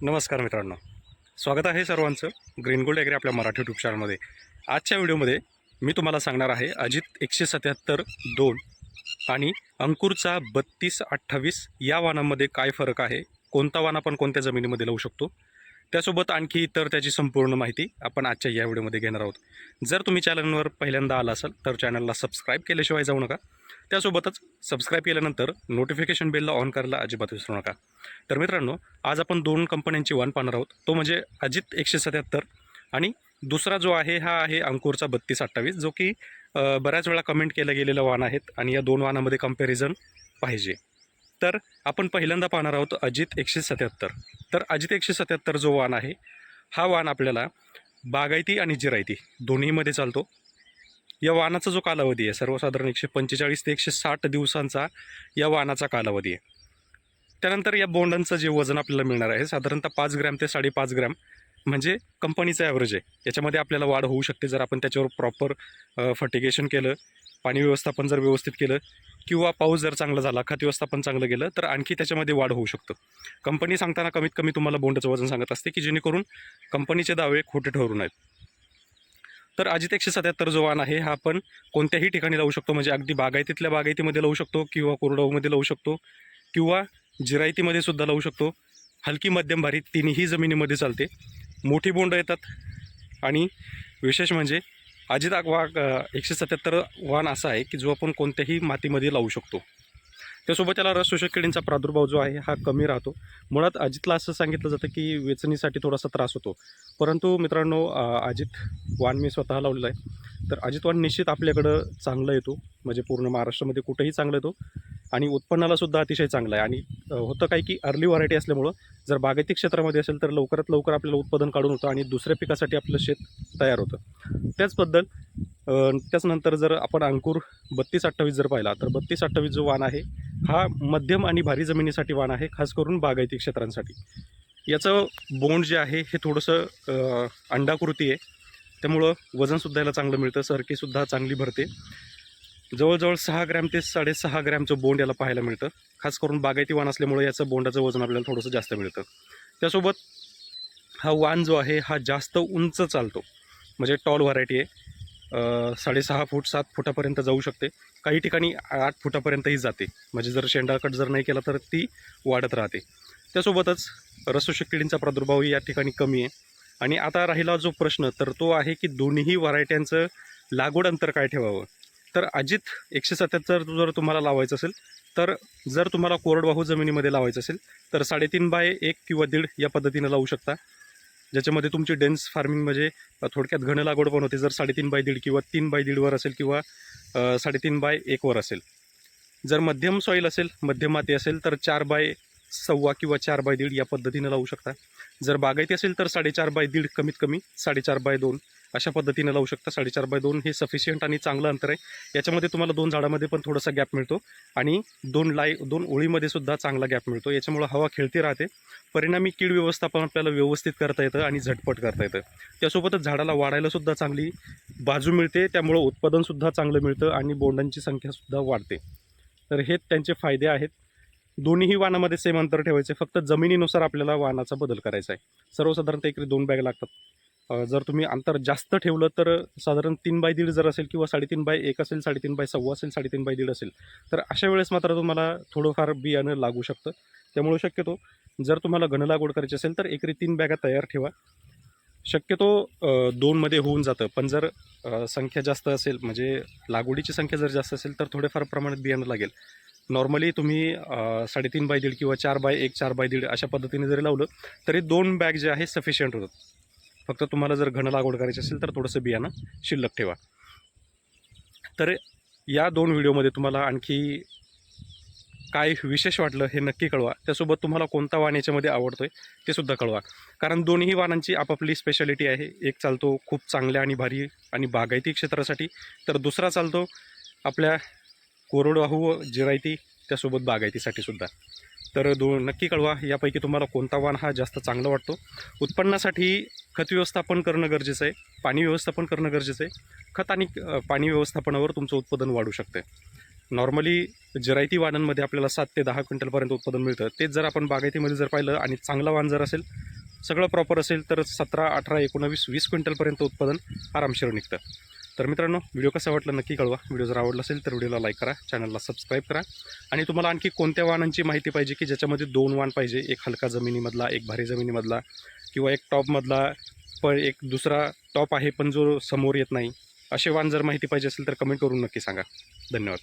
नमस्कार मित्रांनो. स्वागत आहे सर्वांचं ग्रीन गोल्ड ॲग्री आपल्या मराठी युट्यूब चॅनलमध्ये आजच्या व्हिडिओमध्ये मी तुम्हाला सांगणार आहे अजित एकशे सत्याहत्तर दोन आणि अंकुरचा बत्तीस अठ्ठावीस या वाणांमध्ये काय फरक आहे? कोणता वाण आपण कोणत्या जमिनीमध्ये लावू शकतो? त्यासोबत आणखी इतर त्याची संपूर्ण माहिती आपण आजच्या या व्हिडिओमध्ये घेणार आहोत. जर तुम्ही चॅनलवर पहिल्यांदा आला असाल तर चॅनलला सबस्क्राईब केल्याशिवाय जाऊ नका. त्यासोबतच सबस्क्राईब केल्यानंतर नोटिफिकेशन बेलला ऑन करायला अजिबात विसरू नका. तर मित्रांनो आज आपण दोन कंपन्यांची वाण पाहणार आहोत. तो म्हणजे अजित एकशे सत्याहत्तर आणि दुसरा जो आहे हा आहे अंकुरचा बत्तीस अठ्ठावीस जो की बऱ्याच वेळा कमेंट केल्या गेलेलं वाण आहेत आणि या दोन वाणामध्ये कंपॅरिझन पाहिजे. तर आपण पहिल्यांदा पाहणार आहोत अजित एकशे सत्याहत्तर. तर अजित एकशे सत्याहत्तर जो वाण आहे हा वाण आपल्याला बागायती आणि जिरायती दोन्हीमध्ये चालतो. या वाहनाचा जो कालावधी आहे सर्वसाधारण एकशे पंचेचाळीस ते एकशे साठ दिवसांचा या वाहनाचा कालावधी आहे. त्यानंतर या बोंडांचं जे वजन आपल्याला मिळणार आहे साधारणतः पाच ग्रॅम ते साडेपाच ग्रॅम म्हणजे कंपनीचं ॲव्हरेज आहे. याच्यामध्ये आपल्याला वाढ होऊ शकते जर आपण त्याच्यावर प्रॉपर फर्टिगेशन केलं. पाणी व्यवस्थापन जर व्यवस्थित केलं किंवा पाऊस जर चांगला झाला खत व्यवस्थापन चांगलं गेलं तर आणखी त्याच्यामध्ये वाढ होऊ शकतं. कंपनी सांगताना कमीत कमी तुम्हाला बोंडाचं वजन सांगत असते की जेणेकरून कंपनीचे दावे खोटे ठरू नयेत. तर अजित एकशे सत्याहत्तर जो वाण आहे हा आपण कोणत्याही ठिकाणी लावू शकतो. म्हणजे अगदी बागायतीतल्या बागायतीमध्ये लावू शकतो किंवा कोरडाऊमध्ये लावू शकतो किंवा जिरायतीमध्ये सुद्धा लावू शकतो. हलकी मध्यम भारी तिन्ही जमिनीमध्ये चालते. मोठी बोंड येतात. आणि विशेष म्हणजे अजिताग वाघ एकशे सत्याहत्तर वाण असा आहे की जो आपण कोणत्याही मातीमध्ये लावू शकतो. त्यासोबत त्याला रस शोषक किडींचा प्रादुर्भाव जो आहे हा कमी राहतो. मुळात अजितला असं सांगितलं जातं की वेचणीसाठी थोडासा त्रास होतो. परंतु मित्रांनो अजित वाण मी स्वतः लावलेला आहे. तर अजित वाण निश्चित आपल्याकडं चांगलं येतो. म्हणजे पूर्ण महाराष्ट्रामध्ये कुठेही चांगलं येतो. आणि उत्पन्नाला सुद्धा अतिशय चांगला आहे. आणि होतं काय की अर्ली व्हरायटी असल्यामुळं जर बागायती क्षेत्रामध्ये असेल तर लवकरात लवकर आपल्याला उत्पादन काढून होतं आणि दुसऱ्या पिकासाठी आपलं शेत तयार होतं. त्याचबद्दल त्याचनंतर जर आपण अंकुर बत्तीस अठ्ठावीस जर पाहिला तर बत्तीस अठ्ठावीस जो वाण आहे हा मध्यम आणि भारी जमिनीसाठी वाण आहे खास करून बागायती क्षेत्रांसाठी. याचं बोंड जे आहे हे थोडंसं अंडाकृती आहे. त्यामुळं वजनसुद्धा याला चांगलं मिळतं सरकीसुद्धा चांगली भरते. जवळजवळ सहा ग्रॅम ते साडेसहा ग्रॅमचं बोंड याला पाहायला मिळतं. खास करून बागायती वाण असल्यामुळे याचं बोंडाचं वजन आपल्याला थोडंसं जास्त मिळतं. त्यासोबत हा वाण जो आहे हा जास्त उंच चालतो. म्हणजे टॉल व्हरायटी आहे. साडेसहा फूट सात फुटापर्यंत जाऊ शकते. काही ठिकाणी आठ फुटापर्यंतही जाते. म्हणजे जर शेंडा कट जर नाही केला तर ती वाढत राहते. त्यासोबतच रसोषक किडींचा प्रादुर्भावही या ठिकाणी कमी आहे. आणि आता राहिला जो प्रश्न तर तो आहे की दोन्ही व्हरायट्यांचं लागवड अंतर काय ठेवावं? तर अजित एकशे सत्याहत्तर जर तुम्हाला लावायचं असेल तर जर तुम्हाला कोरडवाहू जमिनीमध्ये लावायचं असेल तर साडेतीन बाय एक किंवा दीड या पद्धतीनं लावू शकता. ज्याच्यामध्ये तुमची डेन्स फार्मिंग म्हणजे थोडक्यात घन लागवड पण होते जर साडेतीन बाय दीड किंवा तीन बाय दीडवर असेल किंवा साडेतीन बाय एकवर असेल. जर मध्यम सॉईल असेल मध्यम माती असेल तर चार बाय सव्वा किंवा चार बाय दीड या पद्धतीनं लावू शकता. जर बागायती असेल तर साडेचार बाय दीड कमीत कमी साडेचार बाय दोन. अशा पद्धतीने लावू शकता. साडेचार बाय दोन हे सफिशियंट आणि चांगलं अंतर आहे. याच्यामध्ये तुम्हाला दोन झाडामध्ये पण थोडासा गॅप मिळतो आणि दोन लाई दोन ओळीमध्ये सुद्धा चांगला गॅप मिळतो. याच्यामुळं हवा खेळती राहते. परिणामी कीड व्यवस्थापन आपल्याला व्यवस्थित करता येतं आणि झटपट करता येतं. त्यासोबतच झाडाला वाढायला सुद्धा चांगली बाजू मिळते. त्यामुळं उत्पादनसुद्धा चांगलं मिळतं आणि बोंडांची संख्यासुद्धा वाढते. तर हे त्यांचे फायदे आहेत. दोन्हीही वाणामध्ये सेम अंतर ठेवायचे. फक्त जमिनीनुसार आपल्याला वाणाचा बदल करायचा आहे. सर्वसाधारणतः इकडे दोन बॅग लागतात. जर तुम्ही अंतर जास्त ठेवलं तर साधारण तीन बाय दीड जर असेल किंवा साडेतीन बाय एक असेल साडेतीन बाय सव्वा असेल साडेतीन बाय दीड असेल तर अशा वेळेस मात्र तुम्हाला थोडंफार बियाणं लागू शकतं. त्यामुळे शक्यतो जर तुम्हाला घन लागवड करायची असेल तर एकरी तीन बॅगा तयार ठेवा. शक्यतो दोनमध्ये होऊन जातं पण जर संख्या जास्त असेल म्हणजे लागवडीची संख्या जर जास्त असेल तर थोडेफार प्रमाणात बियाणं लागेल. नॉर्मली तुम्ही साडेतीन बाय दीड किंवा चार बाय एक चार बाय दीड अशा पद्धतीने जरी लावलं तरी दोन बॅग जे आहे सफिशियंट होतात. फक्त तुम्हाला जर घन लागवड करायची असेल तर थोडंसं बियाणं शिल्लक ठेवा. तर या दोन व्हिडिओमध्ये तुम्हाला आणखी काय विशेष वाटलं हे नक्की कळवा. त्यासोबत तुम्हाला कोणता वाण याच्यामध्ये आवडतो आहे ते सुद्धा कळवा. कारण दोन्ही वाणांची आपापली स्पेशालिटी आहे. एक चालतो खूप चांगल्या आणि भारी आणि बागायती क्षेत्रासाठी तर दुसरा चालतो आपल्या कोरडवाहू व जिरायती त्यासोबत बागायतीसाठी सुद्धा. तर दो नक्की कळवा. यापैकी तुम्हाला कोणता वाण हा जास्त चांगला वाटतो. उत्पन्नासाठी खत व्यवस्थापन करणं गरजेचं आहे. पाणी व्यवस्थापन करणं गरजेचं आहे. खत आणि पाणी व्यवस्थापनावर तुमचं उत्पादन वाढू शकतं नॉर्मली जिरायती वाणांमध्ये आपल्याला सात ते दहा क्विंटलपर्यंत उत्पादन मिळतं. तेच जर आपण बागायतीमध्ये जर पाहिलं आणि चांगला वाण जर असेल सगळं प्रॉपर असेल तर सतरा अठरा एकोणावीस वीस क्विंटलपर्यंत उत्पादन आरामशीर निघतं. तर मित्रांनो व्हिडिओ कसा वाटला नक्की कळवा. व्हिडिओ जर आवडला असेल तर व्हिडिओला लाईक करा चॅनलला सबस्क्राईब करा. आणि तुम्हाला आणखी कोणत्या वाहनांची माहिती पाहिजे की ज्याच्यामध्ये दोन वाहन पाहिजे? एक हलका जमिनीमधला एक भारी जमिनीमधला किंवा एक टॉपमधला पण एक दुसरा टॉप आहे पण जो समोर येत नाही असे वाहन जर माहिती पाहिजे असेल तर कमेंट करून नक्की सांगा. धन्यवाद.